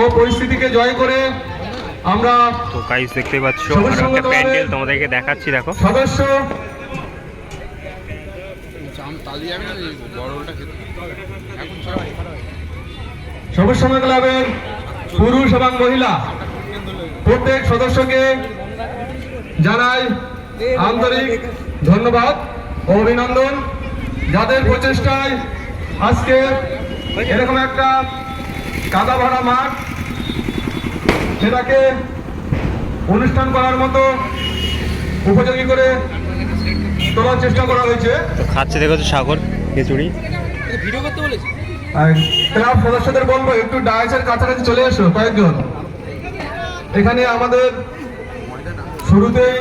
ও পরিস্থিতিকে জয় করে আমরা তো গাইস দেখতে পাচ্ছ আরও একটা প্যান্ডেল তোমাদেরকে দেখাচ্ছি দেখো। সদস্য। সবুজ ক্লাবের পুরুষ এবং মহিলা প্রত্যেক সদস্যকে জানাই আন্তরিক ধন্যবাদ ও অভিনন্দন। যাদের প্রচেষ্টায় আজকে এরকম একটা কাদা ভরা মাঠ সেটাকে অনুষ্ঠান করার মতো উপযোগী করে তোলার চেষ্টা করা হয়েছে। খাচ্ছে দেখো তো সাগর খিচুড়ি। ভিডিও করতে আর ক্লাব সদস্যদের বলব একটু ডায়েসের কাছাকাছি চলে এসো কয়েকজন। এখানে আমাদের শুরুতেই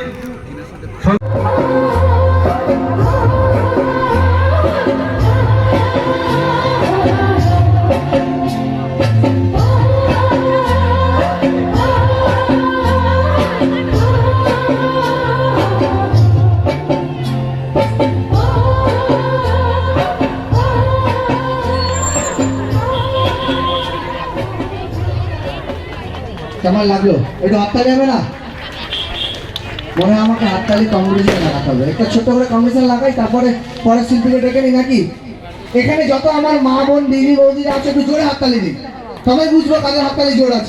কেমন লাগল? একটু হাততালি হবে না? মনে হয় আমাকে হাততালি কম্পিটিশন লাগাতে হবে। একটা ছোট করে কম্পিটিশন লাগাই, তারপরে পরের শিল্পীকে ডেকে নিই নাকি? এখানে যত আমার মা, বোন, দিদি, বৌদিরা আছে, একটু জোরে হাততালি দিই। সবাই বুঝব কাদের হাততালি জোর আছে।